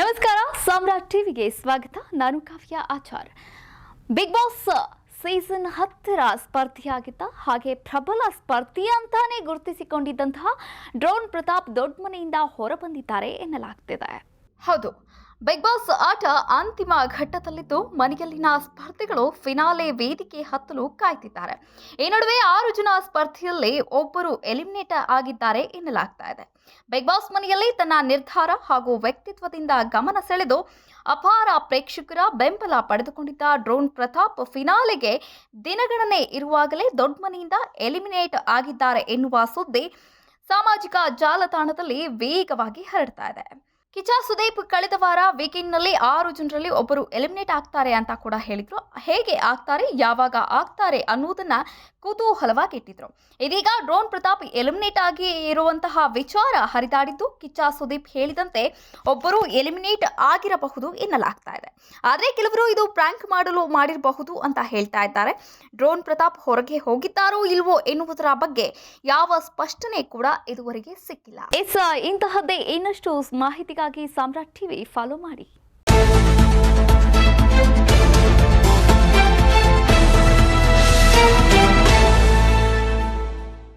ನಮಸ್ಕಾರ, ಸಾಮ್ರಾಟ್ ಟಿವಿಗೆ ಸ್ವಾಗತ. ನಾನು Kavya Achar. Big Boss season ಹತ್ತರ ಸ್ಪರ್ಧಿಯಾಗಿದ್ದ, ಹಾಗೆ ಪ್ರಬಲ ಸ್ಪರ್ಧಿ ಅಂತಾನೆ ಗುರುತಿಸಿಕೊಂಡಿದ್ದಂತಹ ಡ್ರೋನ್ ಪ್ರತಾಪ್ ದೊಡ್ಡ ಮನೆಯಿಂದ ಹೊರಬಂದಿದ್ದಾರೆ ಎನ್ನಲಾಗ್ತಿದೆ. ಹೌದು. ಬಿಗ್ ಬಾಸ್ ಆಟ ಅಂತಿಮ ಘಟ್ಟದಲ್ಲಿದ್ದು ಮನೆಯಲ್ಲಿನ ಸ್ಪರ್ಧಿಗಳು ಫಿನಾಲೆ ವೇದಿಕೆ ಹತ್ತಲು ಕಾಯ್ತಿದ್ದಾರೆ. ಈ ನಡುವೆ ಆರು ಜನ ಸ್ಪರ್ಧೆಯಲ್ಲಿ ಒಬ್ಬರು ಎಲಿಮಿನೇಟ್ ಆಗಿದ್ದಾರೆ ಎನ್ನಲಾಗ್ತಾ ಇದೆ. ಬಿಗ್ ಬಾಸ್ ಮನೆಯಲ್ಲಿ ತನ್ನ ನಿರ್ಧಾರ ಹಾಗೂ ವ್ಯಕ್ತಿತ್ವದಿಂದ ಗಮನ ಸೆಳೆದು ಅಪಾರ ಪ್ರೇಕ್ಷಕರ ಬೆಂಬಲ ಪಡೆದುಕೊಂಡಿದ್ದ ಡ್ರೋನ್ ಪ್ರತಾಪ್ ಫಿನಾಲೆಗೆ ದಿನಗಣನೆ ಇರುವಾಗಲೇ ದೊಡ್ಡ ಮನೆಯಿಂದ ಎಲಿಮಿನೇಟ್ ಆಗಿದ್ದಾರೆ ಎನ್ನುವ ಸುದ್ದಿ ಸಾಮಾಜಿಕ ಜಾಲತಾಣದಲ್ಲಿ ವೇಗವಾಗಿ ಹರಡ್ತಾ ಇದೆ. ಕಿಚಾ ಸುದೀಪ್ ಕಳೆದ ವಾರ ವೀಕೆಂಡ್ನಲ್ಲಿ ಆರು ಜನರಲ್ಲಿ ಒಬ್ಬರು ಎಲಿಮಿನೇಟ್ ಆಗ್ತಾರೆ ಅಂತ ಕೂಡ ಹೇಳಿದ್ರು. ಹೇಗೆ ಆಗ್ತಾರೆ, ಯಾವಾಗ ಆಗ್ತಾರೆ ಅನ್ನೋದನ್ನ ಕುತೂಹಲವಾಗಿಟ್ಟಿದ್ರು ಇದೀಗ ಡ್ರೋನ್ ಪ್ರತಾಪ್ ಎಲಿಮಿನೇಟ್ ಆಗಿ ಇರುವಂತಹ ವಿಚಾರ ಹರಿದಾಡಿದ್ದು ಕಿಚ್ಚಾ ಸುದೀಪ್ ಹೇಳಿದಂತೆ ಒಬ್ಬರು ಎಲಿಮಿನೇಟ್ ಆಗಿರಬಹುದು ಎನ್ನಲಾಗ್ತಾ ಇದೆ. ಆದರೆ ಕೆಲವರು ಇದು ಪ್ರ್ಯಾಂಕ್ ಮಾಡಲು ಮಾಡಿರಬಹುದು ಅಂತ ಹೇಳ್ತಾ ಇದ್ದಾರೆ. ಡ್ರೋನ್ ಪ್ರತಾಪ್ ಹೊರಗೆ ಹೋಗಿದ್ದಾರೋ ಇಲ್ವೋ ಎನ್ನುವುದರ ಬಗ್ಗೆ ಯಾವ ಸ್ಪಷ್ಟನೆ ಕೂಡ ಇದುವರೆಗೆ ಸಿಕ್ಕಿಲ್ಲ. ಎಸ್, ಇಂತಹದ್ದೇ ಇನ್ನಷ್ಟು ಸುದ್ದಿಗಾಗಿ ಸಾಮ್ರಾಟ್ ಟಿವಿ ಫಾಲೋ ಮಾಡಿ.